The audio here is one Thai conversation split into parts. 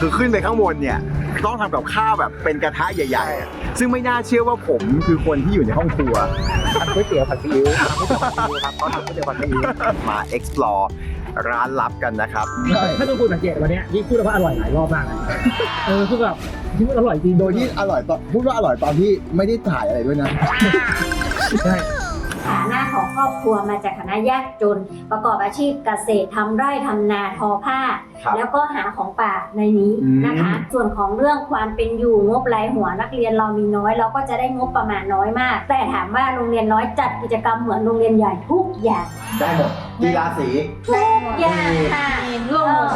คือขึ้นไปข้างบนเนี่ยต้องทำกับข้าวแบบเป็นกระทะใหญ่ๆอะซึ่งไม่น่าเชื่อว่าผมคือคนที่อยู่ในห้องครัว ทำก๋วยเตี๋ยวผัดซีอิ๊วทำก๋วยเตี๋ยวผัดซีอิ๊วครับเขาทำก๋วยเตี๋ยวผัดซีอิ๊วมา explore ร้านลับกันนะครับ ถ้าต้องคุณสังเกตวันเนี้ยยิ่งพูดว่าอร่อยหลายรอบมากเลยเออคือแบบที่มันอร่อยจริงโดยที่อร่อยตอนพูดว่าอร่อยตอนที่ไม่ได้ถ่ายอะไรด้วยนะ ใช่ ฐานะของครอบครัวมาจากฐานะยากจน ประกอบอาชีพเกษตรทำไร่ทำนาทอผ้า ครับแล้วก็หาของป่าในนี้อืมนะคะส่วนของเรื่องความเป็นอยู่งบรายหัวนักเรียนเรามีน้อย เราก็จะได้งบประมาณน้อยมาก แต่ถามว่าโรงเรียนน้อยจัดกิจกรรมเหมือนโรงเรียนใหญ่ทุกอย่างได้หมดกีฬาสี ทุกอย่างค่ะ เออ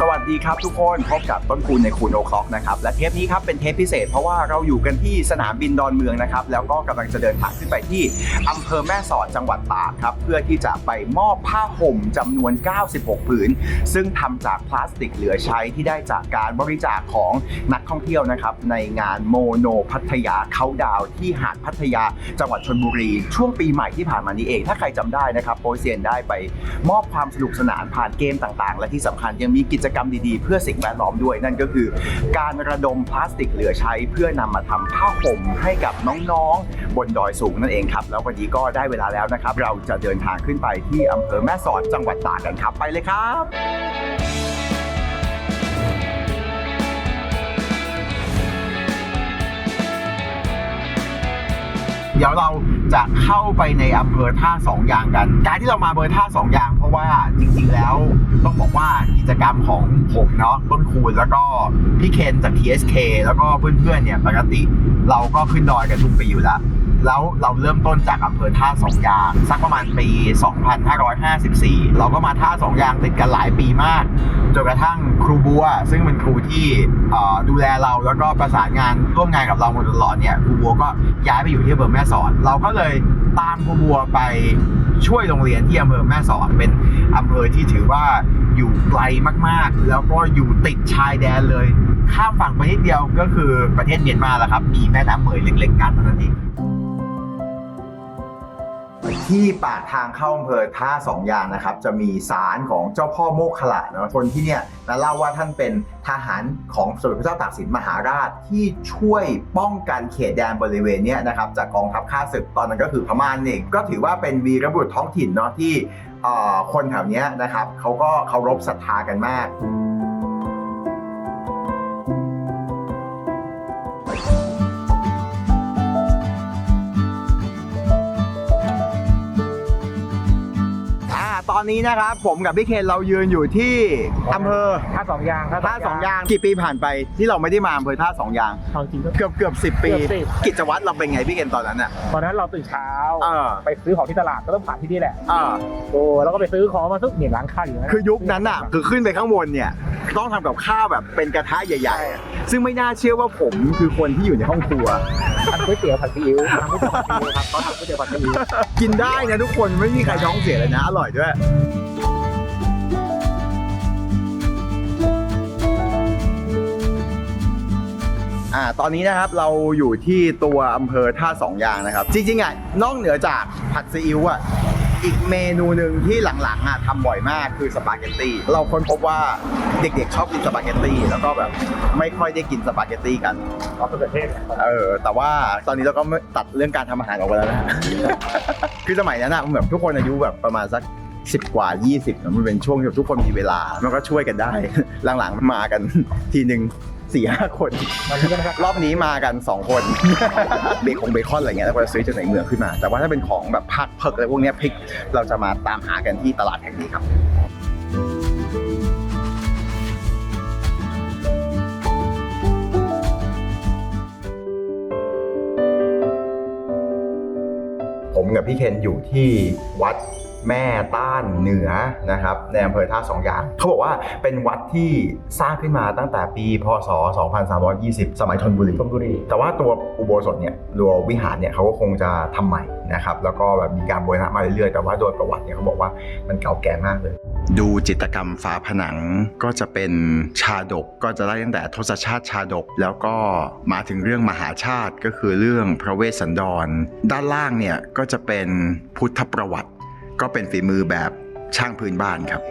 สวัสดีครับทุกคนพบกับต้นคูณในคูณโอคล็อกนะครับและเทปนี้ครับเป็นเทปพิเศษเพราะว่าเราอยู่กันที่สนามบินดอนเมืองนะครับแล้วก็กำลังจะเดินทางขึ้นไปที่อำเภอแม่สอดจังหวัดตากครับเพื่อที่จะไปมอบผ้าห่มจำนวน 96 ผืน ซึ่งทำจากพลาสติกเหลือใช้ที่ได้จากการบริจาคของนักท่องเที่ยวนะครับในงานโมโนพัทยาเขาดาวที่หาดพัทยาจังหวัดชนบุรี ช่วงปีใหม่ที่ผ่านมานี้เอง ถ้าใครจำได้นะครับโปรเซียนได้ไปมอบความสนุกสนานผ่านเกมต่างๆ และที่สำคัญยังมีกิจกรรมดีๆ เพื่อสิ่งแวดล้อมด้วยนั่นก็คือ การระดมพลาสติกเหลือใช้ เพื่อนำมาทำผ้าห่มให้กับน้องๆ บนดอยสูงนั่นเองครับแล้ววันนี้ก็ได้เวลาแล้วนะครับ เราจะเดินทางขึ้นไปที่อำเภอแม่สอดจังหวัดตากกันครับไปเลยครับเดี๋ยวเรา จะเข้าไปในอำเภอท่าสองยางกัน การที่เรามาอำเภอท่าสองยาง เพราะว่าจริง ๆ แล้วต้องบอกว่ากิจกรรมของผมเนาะต้นคูณแล้วก็พี่เคนจาก TSK แล้วก็เพื่อนๆเนี่ยปกติ เราก็ขึ้นดอยกันทุกปีอยู่แล้ว แล้วเราเริ่มต้นจากอำเภอท่าสองยางสักประมาณปี 2554 เราก็มาท่าสองยางติดกันหลายปีมากจนกระทั่งครูบัว ซึ่งเป็นครูที่ดูแลเราแล้วก็ประสานงานร่วมงานกับเรามาตลอดเนี่ยครูบัวก็ย้ายไปอยู่ที่อำเภอแม่สอดเราก็เลยตามครูบัวไปช่วยโรงเรียนที่อำเภอแม่สอดเป็นอำเภอที่ถือว่าอยู่ไกลมากๆ แล้วก็อยู่ติดชายแดนเลย ข้ามฝั่งไปนิดเดียวก็คือประเทศเมียนมาแหละครับ มีแม่น้ำเหมยเล็กๆกันเท่านั้นเอง ที่ปากทางเข้าอำเภอท่าสองยางนะครับ จะมีศาลของเจ้าพ่อโมกขลาเนาะคนที่เนี่ยนะเล่าว่าท่านเป็นทหารของสมเด็จพระเจ้าตากสินมหาราชที่ช่วยป้องกันเขตแดนบริเวณนี้นะครับจากกองทัพข้าศึกตอนนั้นก็คือพม่าเองก็ถือว่าเป็นวีรบุรุษท้องถิ่นเนาะที่คนแถวนี้นะครับเขาก็เคารพศรัทธากันมาก อ่าตอนนี้นะครับ ผมกับพี่เคนเรายืนอยู่ที่อำเภอท่าสองยางครับท่าสองยางกี่ปีผ่านไปที่เราไม่ได้มาอำเภอท่าสองยางเอาจริงก็ เกือบเกือบสิบปี เกือบสิบ กิจวัตรเราเป็นไงพี่เคนตอนนั้นอะ ตอนนั้นเราตื่นเช้าเออ ไปซื้อของที่ตลาดก็ต้องผ่านที่นี่แหละอ่าโอ้แล้วก็ไปซื้อของมาซุกเนี่ยร้านข้าวอยู่นะคือยุคนั้นอะ คือขึ้นไปข้างบนเนี่ย ต้องทำกับข้าวแบบเป็นกระทะใหญ่ๆอะซึ่งไม่น่าเชื่อว่าผมคือคนที่อยู่ในห้องครัวทำ ก๋วยเตี๋ยวผัดซีอิ๊วทำก๋วยเตี๋ยวผัดซีอิ๊วครับเขาทำก๋วยเตี๋ยวผัดซีอิ๊วกินได้นะทุกคนไม่มีใครท้องเสียเลยนะ อร่อยด้วย อ่า ตอนนี้นะครับเราอยู่ที่ตัวอำเภอท่าสองยางนะครับ จริงๆอะนอกเหนือจากผัดซีอิ๊วอะ อีกเมนูหนึ่งที่หลังๆอะทำบ่อยมากคือสปาเกตตี้เราค้นพบว่าเด็กๆชอบกินสปาเกตตี้แล้วก็แบบไม่ค่อยได้กินสปาเกตตี้กันซอสมะเขือเทศเนี่ยเออแต่ว่าตอนนี้เราก็ไม่ตัดเรื่องการทำอาหารออกไปแล้วนะ คือสมัยนั้นอะแบบทุกคนอายุแบบประมาณสักสิบกว่า 20 มันเป็นช่วงที่แบบทุกคนมีเวลา มันก็ช่วยกันได้ หลังๆมากันทีหนึ่ง สี่ห้าคนตอนนี้ก็นะครับรอบนี้มากัน 2 คน เบคงเบคอนอะไรเงี้ยแล้วก็จะซื้อจากในเมืองขึ้นมา แต่ว่าถ้าเป็นของแบบผักเผือกอะไรพวกเนี้ยพริกเราจะมาตามหากันที่ตลาดแห่งนี้ครับผมกับพี่เคนอยู่ที่วัด แม่ต้านเหนือนะครับในอำเภอท่าสองยางเขาบอกว่าเป็นวัดที่สร้างขึ้นมาตั้งแต่ปีพศ 2320 สมัยธนบุรีชลบุรี แต่ว่าตัวอุโบสถเนี่ยตัววิหารเนี่ยเขาก็คงจะทำใหม่นะครับแล้วก็แบบมีการบูรณะมาเรื่อยๆ แต่ว่าโดยประวัติเนี่ยเขาบอกว่ามันเก่าแก่มากเลย ดูจิตรกรรมฝาผนังก็จะเป็นชาดกก็จะได้ตั้งแต่ทศชาติชาดก แล้วก็มาถึงเรื่องมหาชาติก็คือเรื่องพระเวสสันดร ด้านล่างเนี่ยก็จะเป็นพุทธประวัติ ก็เป็นฝีมือแบบช่างพื้นบ้านครับ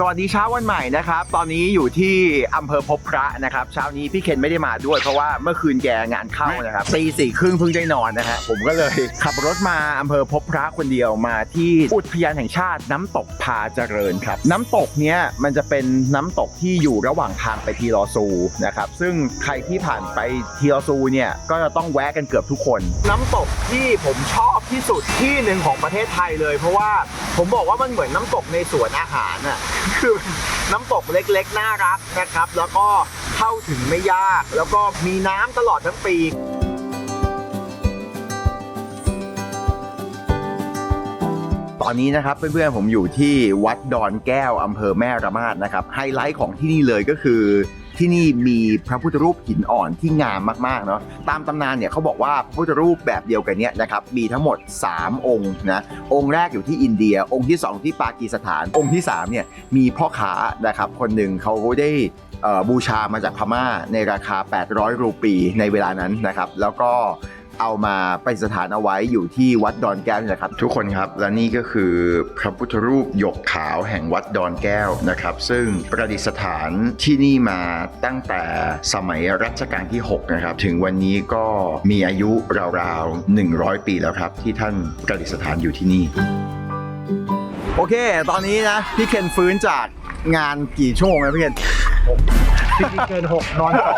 สวัสดีเช้าวันใหม่นะครับ ตอนนี้อยู่ที่อำเภอพบพระนะครับ เช้านี้พี่เคนไม่ได้มาด้วย เพราะว่าเมื่อคืนแกงานเข้านะครับตีสี่ครึ่งเพิ่งได้นอนนะฮะผมก็เลยขับรถมาอำเภอพบพระคนเดียวมาที่อุทยานแห่งชาติน้ำตกพาเจริญครับ น้ำตกเนี้ยมันจะเป็นน้ำตกที่อยู่ระหว่างทางไปทีลอซูนะครับซึ่งใครที่ผ่านไปทีลอซูเนี่ยก็จะต้องแวะกันเกือบทุกคน น้ำตกที่ผมชอบที่สุดที่หนึ่งของประเทศไทยเลย เพราะว่าผมบอกว่ามันเหมือนน้ำตกในสวนอาหารน่ะ คือน้ำตกเล็กๆ น่ารักนะครับ แล้วก็เข้าถึงไม่ยาก แล้วก็มีน้ำตลอดทั้งปีตอนนี้นะครับเพื่อนๆผมอยู่ที่วัดดอนแก้วอำเภอแม่ระมาดนะครับไฮไลท์ของที่นี่เลยก็คือ ที่นี่มีพระพุทธรูปหินอ่อนที่งามมากๆเนาะตามตำนานเนี่ยเขาบอกว่าพระพุทธรูปแบบเดียวกันเนี่ยนะครับมีทั้งหมด 3 องค์นะองค์แรกอยู่ที่อินเดีย องค์ที่ 2 ที่ปากีสถาน องค์ที่3เนี่ยมีพ่อค้านะครับคนหนึ่งเขาได้บูชามาจากพม่าในราคา 800 รูปีในเวลานั้นนะครับแล้วก็ เอามาประดิษฐานเอาไว้อยู่ที่วัดดอนแก้วนี่แหละครับ ทุกคนครับและนี่ก็คือพระพุทธรูปหยกขาวแห่งวัดดอนแก้วนะครับ ซึ่งประดิษฐานที่นี่มาตั้งแต่สมัยรัชกาลที่ 6 นะครับ ถึงวันนี้ก็มีอายุราวๆ 100 ปีแล้วครับ ที่ท่านประดิษฐานอยู่ที่นี่ โอเค ตอนนี้นะ พี่เคนฟื้นจากงานกี่ชั่วโมงนะพี่เคน จริงๆเกินหกนอนสอง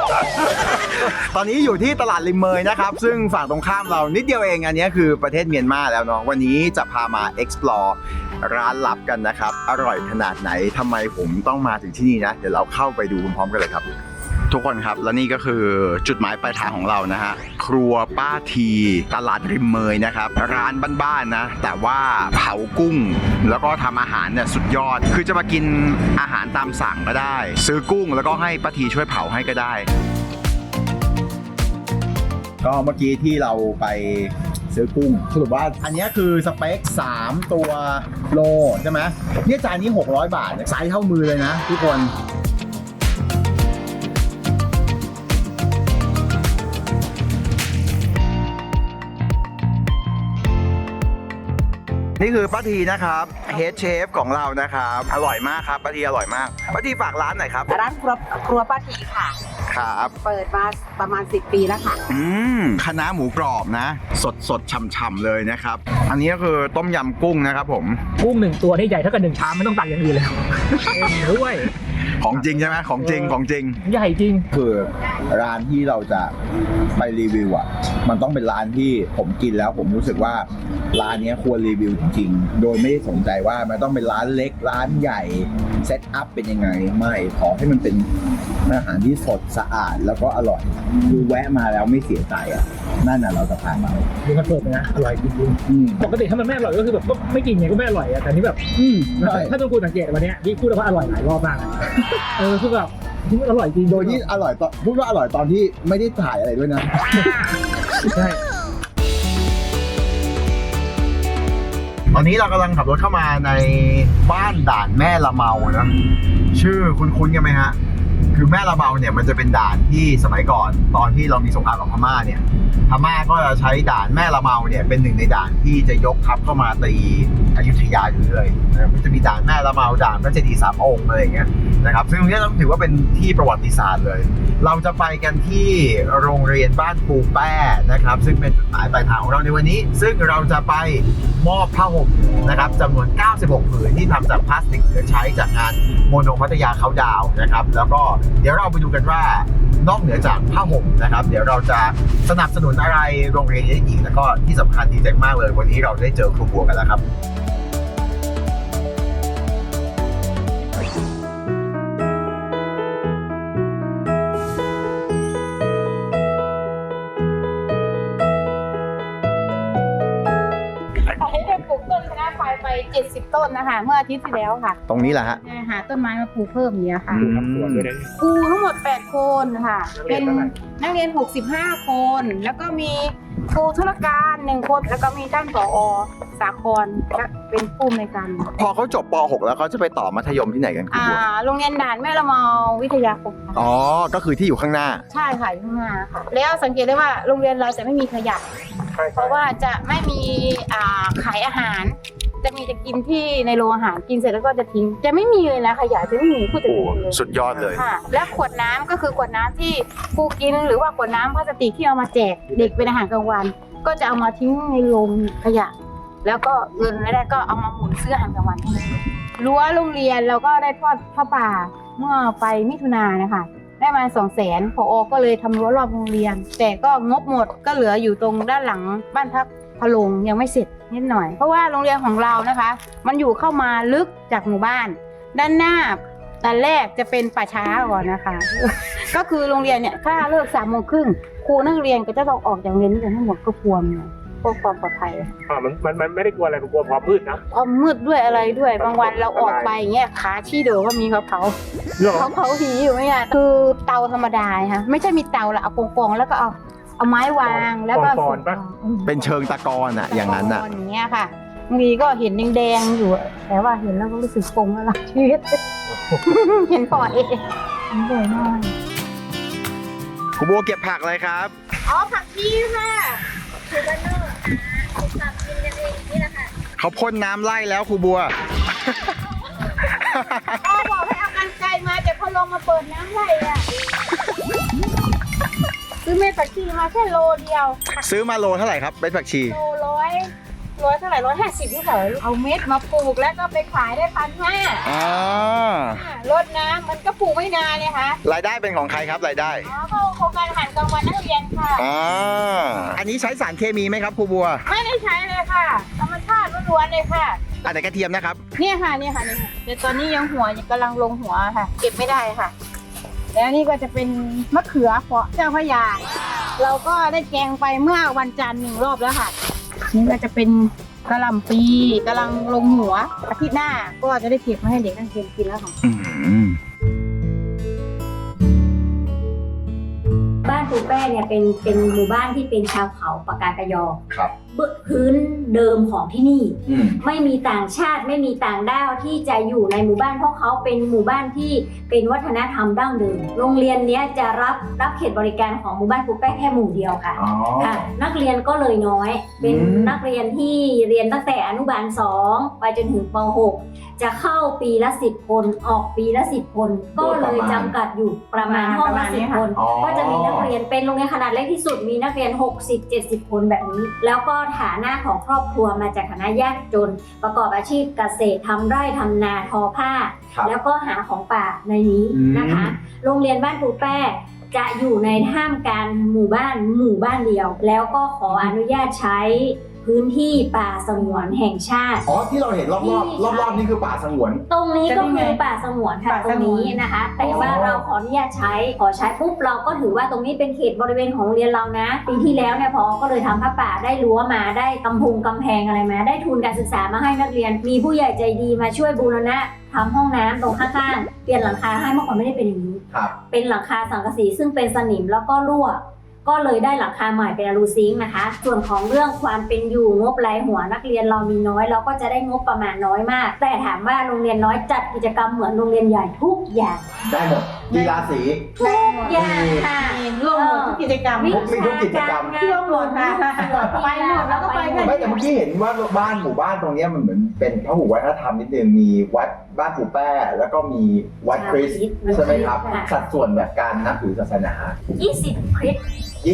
ตอนนี้อยู่ที่ตลาดริมเมยนะครับ ซึ่งฝั่งตรงข้ามเรานิดเดียวเองอันนี้คือประเทศเมียนมาแล้วเนาะวันนี้จะพามา explore ร้านลับกันนะครับ อร่อยขนาดไหนทำไมผมต้องมาถึงที่นี่นะ เดี๋ยวเราเข้าไปดูพร้อมๆกันเลยครับ ทุกคนครับ และนี่ก็คือจุดหมายปลายทางของเรานะฮะ ครัวป้าที ตลาดริมเมยนะครับ ร้านบ้านๆนะ แต่ว่าเผากุ้ง แล้วก็ทำอาหารเนี่ยสุดยอด คือจะมากินอาหารตามสั่งก็ได้ ซื้อกุ้งแล้วก็ให้ป้าทีช่วยเผาให้ก็ได้ ก็เมื่อกี้ที่เราไปซื้อกุ้งสรุปว่าอันนี้คือสเปค 3 ตัวโลใช่ไหมเนี่ยจานนี้ 600 บาทไซส์เท่ามือเลยนะทุกคน นี่คือป้าทีนะครับเฮดเชฟของเรานะครับ อร่อยมากครับป้าทีอร่อยมากป้าทีฝากร้านหน่อยครับ ร้านครัวครัวป้าทีค่ะ ครับ เปิดมาประมาณ 10 ปีแล้วค่ะ อืมคณะน้าหมูกรอบนะ สดสดๆฉ่ำๆเลยนะครับ อันนี้ก็คือต้มยำกุ้งนะครับผม กุ้งหนึ่งตัวนี่ใหญ่เท่ากับหนึ่งชามไม่ต้องตักอย่างอื่นแล้วเอ็มด้วย ของจริงใช่ไหมของจริงของจริง ใหญ่จริง คือร้านที่เราจะไปรีวิวอะ มันต้องเป็นร้านที่ผมกินแล้วผมรู้สึกว่าร้านเนี้ยควรรีวิวจริงๆ โดยไม่ได้สนใจว่ามันต้องเป็นร้านเล็กร้านใหญ่เซตอัพเป็นยังไงไม่ขอให้มันเป็นอาหารที่สดสะอาดแล้วก็อร่อยคือแวะมาแล้วไม่เสียใจอะนั่นน่ะเราจะพามามีคอนเฟิร์มเลยนะ อร่อยจริงอืม ๆปกติถ้ามันไม่อร่อยก็คือแบบก็ไม่กินไงก็ไม่อร่อยอะแต่นี่แบบ อืมใช่ ถ้าต้องคุณสังเกตวันเนี้ยที่พูดแล้วว่าอร่อยหลายรอบมากอะเออคือแบบที่มันอร่อยจริงโดยที่อร่อยตอนพูดว่าอร่อยตอนที่ไม่ได้ถ่ายอะไรด้วยนะ ใช่ ตอนนี้เรากำลังขับรถเข้ามาในบ้านด่านแม่ละเมานะ ชื่อคุ้นๆกันไหมฮะ คือแม่ละเมาเนี่ยมันจะเป็นด่านที่สมัยก่อน ตอนที่เรามีสงครามกับพม่าเนี่ย พม่าก็จะใช้ด่านแม่ละเมาเนี่ยเป็นหนึ่งในด่านที่จะยกทัพเข้ามาตีอยุธยาอยู่เลยนะครับมันจะมีด่านแม่ละเมาด่านพระเจดีย์สามองค์อะไรอย่างเงี้ยนะครับซึ่งตรงนี้ต้องถือว่าเป็นที่ประวัติศาสตร์เลย เราจะไปกันที่โรงเรียนบ้านปูแป้นะครับ ซึ่งเป็นจุดหมายปลายทางของเราในวันนี้ ซึ่งเราจะไปมอบผ้าห่มนะครับจำนวน 96ผืนที่ทำจากพลาสติกเหลือใช้จากงานโมโนพัทยาเขาดาวนะครับ แล้วก็เดี๋ยวเราไปดูกันว่า นอกเหนือจากผ้าห่มนะครับ เดี๋ยวเราจะสนับสนุนอะไรโรงเรียนนี้อีกแล้วก็ที่สำคัญดีใจมากเลย วันนี้เราได้เจอครูบัวกันแล้วครับขอให้ได้ปลูกต้นคณะไฟไป 70 ต้นนะคะ เมื่ออาทิตย์ที่แล้วค่ะ ตรงนี้แหละฮะ หาต้นไม้มาปลูกเพิ่มเนี้ยค่ะอืมทำสวนด้วยนะครูทั้งหมด 8 คนค่ะ นักเรีเป็ยนนเท่าไหร่ นักเรียน 65 คน แล้วก็มีครูธุรการหนึ่งคน แล้วก็มีท่านผอสาครและเป็นผู้อำนวยการพอเขาจบป .6 แล้วเขาจะไปต่อมัธยมที่ไหนกันครูอ่าบัวโรงเรียนด่านแม่ละเมาวิทยาคมค่ะอ๋อ ก็คือที่อยู่ข้างหน้า ใช่ค่ะอยู่ข้างหน้าค่ะ แล้วสังเกตได้ว่าโรงเรียนเราจะไม่มีขยะ ใช่เพราะว่าจะไม่มีอ่าขายอาหาร จะมีจะกินที่ในโรงอาหารกินเสร็จแล้วก็จะทิ้ง จะไม่มีเลยนะขยะจะไม่มีพูดถึงโอ้เลยสุดยอดเลย ค่ะ และขวดน้ำก็คือขวดน้ำที่ครูกินหรือว่าขวดน้ำพลาสติกที่เอามาแจกเด็กเป็นอาหารกลางวัน ก็จะเอามาทิ้งในโรงขยะ แล้วก็เงินรายได้ก็เอามาหมุนซื้ออาหารกลางวันให้รั้วโรงเรียนเราก็ได้ทอดผ้าป่าเมื่อไปมิถุนายนนะคะ ได้มาสองแสนพอก็เลยทำรั้วรอบโรงเรียน แต่ก็งบหมดก็เหลืออยู่ตรงด้านหลังบ้านพัก พะโลงยังไม่เสร็จนิดหน่อย เพราะว่าโรงเรียนของเรานะคะ มันอยู่เข้ามาลึกจากหมู่บ้าน ด้านหน้าตอนแรกจะเป็นป่าช้าก่อนนะคะ ก็คือโรงเรียนเนี่ยถ้าเลิกสามโมงครึ่งครูนักเรียนก็จะต้องออกจากโรงเรียนกันทั้งหมดก็กลัวมันพวกความปลอดภัยอ่ามันมันมันไม่ได้กลัวอะไรมันกลัวความมืดนะความมืดด้วยอะไรด้วยบางวันเราออกไปอย่างเงี้ยขาชี้เดือก็มีเขาเผาเรื่องเขาเผาผีอยู่ไม่อะคือเตาธรรมดาค่ะไม่ใช่มีเตาละเอากองๆแล้วก็เอา เอาไม้วางแล้วก็กองๆปะ เป็นเชิงตะกอนอะอย่างนั้นอะกงๆอย่างเงี้ยค่ะบางทีก็เห็นแดงๆอยู่แต่ว่าเห็นแล้วก็รู้สึกปงแล้วล่ะชีวิต เห็นบ่อยเห็นบ่อยมากครูบัวเก็บผักอะไรครับ อ๋อผักชีค่ะเขาพ่นน้ำไล่แล้วครูบัว พ่อบอกให้เอากันไกลมาแต่พอลงมาเปิดน้ำไหลอะ ซื้อเม็ดผักชีมาแค่โลเดียวซื้อมาโลเท่าไหร่ครับเม็ดผักชี โลร้อยร้อยเท่าไหร่ร้อยห้าสิบนี่เหรอเอาเม็ดมาปลูกแล้วก็ไปขายได้พันห้าอ่าลดน้ำมันก็ปลูกไม่นานเนี่ยค่ะรายได้เป็นของใครครับรายได้อ๋อเข้าโครงการอาหารกลางวันนักเรียนค่ะอ่าอันนี้ใช้สารเคมีไหมครับครูบัว ไม่ได้ใช้เลยค่ะธรรมชาติล้วนๆเลยค่ะอันไหนกระเทียมนะครับเนี่ยค่ะเนี่ยค่ะเนี่ยค่ะเดี๋ยวตอนนี้ยังหัวยังกำลังลงหัวค่ะ เก็บไม่ได้ค่ะ แล้วนี่ก็จะเป็นมะเขือเปาะเจ้าพระยา เราก็ได้แกงไปเมื่อวันจันทร์หนึ่งรอบแล้วค่ะ นี่ก็จะเป็นกระหล่ำปีกำลังลงหัวอาทิตย์หน้าก็จะได้เก็บมาให้เด็กนักเรียนกินแล้วค่ะ ปูแป้เนี่ยเป็นเป็นหมู่บ้านที่เป็นชาวเขาปากากยอครับเบื้องพื้นเดิมของที่นี่ อืมไม่มีต่างชาติไม่มีต่างด้าวที่จะอยู่ในหมู่บ้านเพราะเขาเป็นหมู่บ้านที่เป็นวัฒนธรรมดั้งเดิมโรงเรียนเนี้ยจะรับรับเขตบริการของหมู่บ้านปูแป้แค่หมู่เดียวค่ะ อ๋อ ค่ะนักเรียนก็เลยน้อย เป็นอืม นักเรียนที่เรียนตั้งแต่อนุบาล 2 ไปจนถึงป .6 จะเข้าปีละ10คนออกปีละ10คน ก็เลยจำกัดอยู่ประมาณห้องละ10คน อ๋อ ก็จะมีนักเรียนเป็นโรงเรียนขนาดเล็กที่สุดมีนักเรียน 60-70 คนแบบนี้ แล้วก็ฐานะของครอบครัวมาจากฐานะยากจน ประกอบอาชีพเกษตรทำไร่ทำนาทอผ้า ครับ แล้วก็หาของป่าในนี้นะคะ โรงเรียนบ้านปูแป้จะอยู่ในท่ามกลางหมู่บ้านหมู่บ้านเดียว แล้วก็ขออนุญาตใช้ พื้นที่ป่าสงวนแห่งชาติ อ๋อที่เราเห็นรอบรอบรอบรอบๆนี่คือป่าสงวน ตรงนี้ก็คือป่าสงวนค่ะป่าตสรงงวนนี้นะคะ แต่ว่าอ๋อเราขออนุญาตใช้ขอใช้ปุ๊บเราก็ถือว่าตรงนี้เป็นเขตบริเวณของโรงเรียนเรานะ ปีที่แล้วเนี่ยพอก็เลยทำผ้าป่าได้รั้วมาได้กำพงกำแพงอะไรมา ได้ทุนการศึกษามาให้นักเรียน มีผู้ใหญ่ใจดีมาช่วยบูรณะทำห้องน้ำตรงข้างๆเปลี่ยนหลังคาให้เมื่อก่อนไม่ได้เป็นอย่างนี้ ครับ เป็นหลังคาสังกะสีซึ่งเป็นสนิมแล้วก็รั่ว ก็เลยได้หลังคาใหม่เป็นอลูซิงนะคะ ส่วนของเรื่องความเป็นอยู่งบรายหัวนักเรียนเรามีน้อย เราก็จะได้งบประมาณน้อยมาก แต่ถามว่าโรงเรียนน้อยจัดกิจกรรมเหมือนโรงเรียนใหญ่ทุกอย่างได้หมด กีฬาสี ทุกอย่างค่ะรวมหมดทุกกิจกรรม วิมีทุกกิจกรรมชาการรวมหมดค่ะไปหมดแล้วก็ไปกันไม่แต่เมื่อกี้เห็นว่าบ้านหมู่บ้านตรงเนี้ยมันเหมือนเป็นพหุวัฒนธรรมนิดนึงมีวัดบ้านปู่แป้แล้วก็มีวัดคริสต์ใช่ไหมครับค่ะสัดส่วนแบบการนับถือศาสนา 20 คริส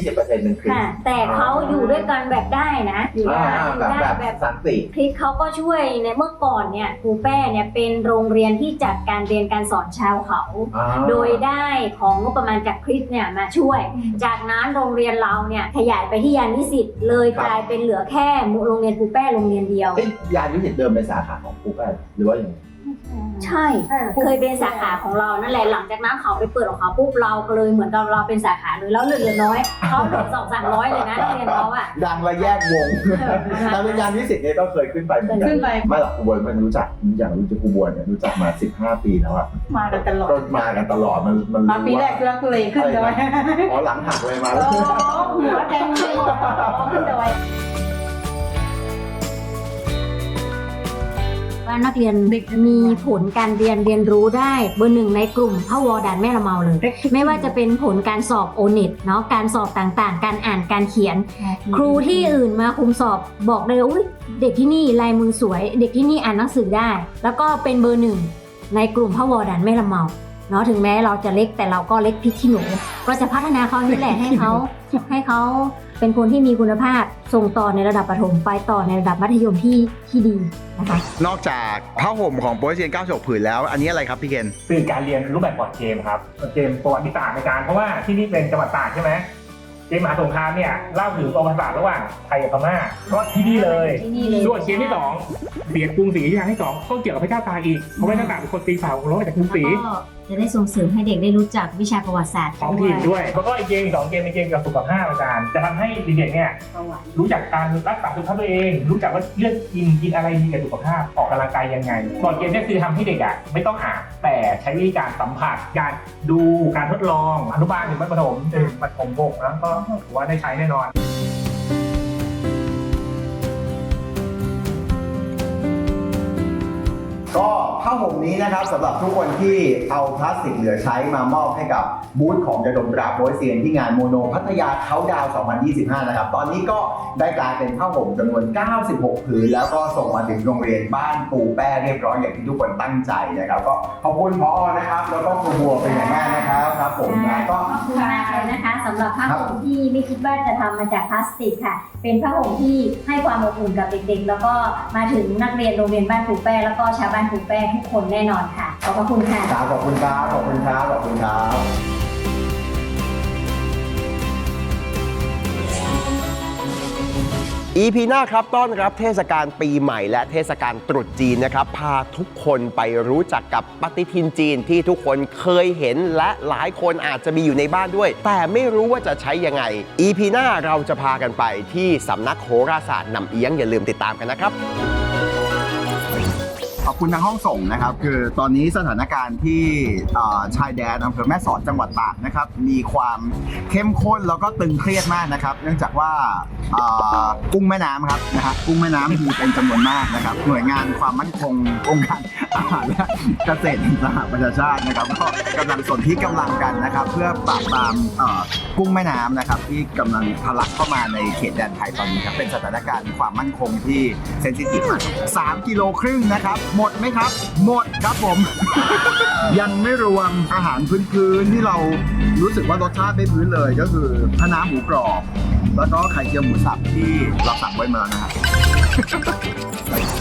ต์20%เป็นคริสค่ะต์แต่เขาอยู่ด้วยกันแบบได้นะอยู่อ่าได้อยู่แบบได้แบบแบบสันติคริสเขาก็ช่วยในเมื่อก่อนเนี่ยครูแป้เนี่ยเป็นโรงเรียนที่จัดการเรียนการสอนชาวเขา อ่า โดยได้ของงบประมาณจากคริสเนี่ยมาช่วย จากนั้นโรงเรียนเราเนี่ยขยายไปที่ยานวิสิตเลยกลายเป็นเหลือแค่โรงเรียนครูแป้โรงเรียนเดียว เอ้ยยานยุทธเดิมเป็นสาขาของปู่แป้หรือว่าอย่างไร ใช่เคยเป็นสาขาของเรานั่นแหละหลังจากนั้นเขาไปเปิดของเขาปุ๊บเราก็เลยเหมือนกับเราเป็นสาขาเลยแล้วเหลือน้อยเขาเหลือสองสามร้อยเลยนะนักเรียนเขาอะดังและแยกวงแต่เป็นยานวิสิตเนี่ยก็เคยขึ้นไปเหมือนกัขึ้นไปไม่หรอกครูบวนมันรู้จักอย่างรู้จักครูบวนเนี่ยรู้จักมา15ปีแล้วอะมากันตลอดก็มากันตลอดมันมันมาปีแรกรู้ทุลักทุเลขึ้นดอยว่าอ๋อหลังหักเลยมาโอ้แล้วหัวแดงเลยขึ้นดอย ว่านักเรียนมีผลการเรียนเรียนรู้ได้เบอร์หนึ่งในกลุ่มพระวอด่านแม่ละเมาเลย ไม่ว่าจะเป็นผลการสอบโอเน็ตเนาะการสอบต่างๆ การอ่านการเขียน ครูที่อื่นมาคุมสอบบอกเลยว่าอุ๊ยเด็กที่นี่ลายมือสวย เด็กที่นี่อ่านหนังสือได้ แล้วก็เป็นเบอร์หนึ่งในกลุ่มพระวอด่านแม่ละเมาเนาะถึงแม้เราจะเล็กแต่เราก็เล็กพริกขี้หนู ก็จะพัฒนาเขานี่แหละให้เขาให้เขา เป็นคนที่มีคุณภาพส่งต่อในระดับประถมไปต่อในระดับมัธยมที่ที่ดีนะคะ นอกจากผ้าห่มของโปรเซียน96ผืนแล้ว อันนี้อะไรครับพี่เคนคือการเรียนรูปแบบบอร์ดเกมครับบอร์ดเกมประวัติศาสตร์ในการเพราะว่าที่นี่เป็นจังหวัดตากใช่ไหมเกมมหาสงครามเนี่ยเล่าถึงประวัติศาสตร์ระหว่างไทยกับพม่าก็ที่นี่เลยที่นี่เลย ส่วนเกมที่สองเสียกรุงศรีอยุธยาที่สองก็เกี่ยวกับพระเจ้าตากอีกเพราะพระเจ้าตากเป็นคนตีเสาของโลกจากกรุงศรี แล้วก็ จะได้ส่งเสริมให้เด็กได้รู้จักวิชาประวัติศาสตร์ของถิ่นด้วยแล้วก็อีกเกมอีกสองเกมเป็นเกมเกี่ยวกับสุขภาพอาจารย์ จะทำให้เด็กๆเนี่ยประวัติรู้จักการรักษาสุขภาพตัวเอง รู้จักว่าเลือกกินกินอะไรดีกับสุขภาพออกกำลังกายยังไงบอร์ดเกมเนี่ยคือทำให้เด็กอะไม่ต้องอ่านแต่ใช้วิธีการสัมผัสการดูการทดลองอนุบาลถึงมัธยมถึงมัธยมหกนะก็ถือว่าได้ใช้แน่นอน ก็ผ้าห่มนี้นะครับสำหรับทุกคนที่เอาพลาสติกเหลือใช้มามอบให้กับบูธของยาดมรักโบยเซียนที่งานโมโนพัทยาเขาดาว 2025 นะครับ ตอนนี้ก็ได้กลายเป็นผ้าห่มจำนวน 96 ผืน แล้วก็ส่งมาถึงโรงเรียนบ้านปูแป้เรียบร้อยอย่างที่ทุกคนตั้งใจนะครับ ก็ขอบคุณพอนะครับ แล้วก็ครูบัวเป็นอย่างมากนะครับครับผมนะก็ ขอบคุณมากเลยนะคะสำหรับผ้าห่มที่ไม่คิดว่าจะทำมาจากพลาสติกค่ะ เป็นผ้าห่มที่ให้ความอบอุ่นกับเด็กๆ แล้วก็มาถึงนักเรียนโรงเรียนบ้านปูแป้แล้วก็ชาวบ้านปูแป้ทุกคนแน่นอนค่ะ ขอบพระคุณค่ะ ครับขอบคุณครับขอบคุณครับขอบคุณครับ EP หน้าครับต้อนรับเทศกาลปีใหม่ และเทศกาลตรุษจีนนะครับ พาทุกคนไปรู้จักกับปฏิทินจีนที่ทุกคนเคยเห็นและหลายคนอาจจะมีอยู่ในบ้านด้วย แต่ไม่รู้ว่าจะใช้ยังไง EP หน้าเราจะพากันไปที่สำนักโหราศาสตร์นำเอียงอย่าลืมติดตามกันนะครับ ขอบคุณทางห้องส่งนะครับ คือตอนนี้สถานการณ์ที่ชายแดนอำเภอแม่สอดจังหวัดตากนะครับ มีความเข้มข้นแล้วก็ตึงเครียดมากนะครับ เนื่องจากว่ากุ้งแม่น้ำครับนะฮะกุ้งแม่น้ำมีเป็นจำนวนมากนะครับ หน่วยงานความมั่นคงองค์การอาหารและเกษตรแห่งสหประชาชาตินะครับก็กำลังสนที่กำลังกันนะครับ เพื่อปราบปรามกุ้งแม่น้ำนะครับ ที่กำลังทะลักเข้ามาในเขตแดนไทยตอนนี้ครับเป็นสถานการณ์ความมั่นคงที่เซนซิทีฟมาก3กิโลครึ่งนะครับหมดไหมครับ หมดครับผม ยังไม่รวมอาหารพื้นๆที่เรารู้สึกว่ารสชาติไม่พื้นเลยก็คือพะน้าหมูกรอบ แล้วก็ไข่เจียวหมูสับที่เราสั่งไว้มาแล้วนะครับ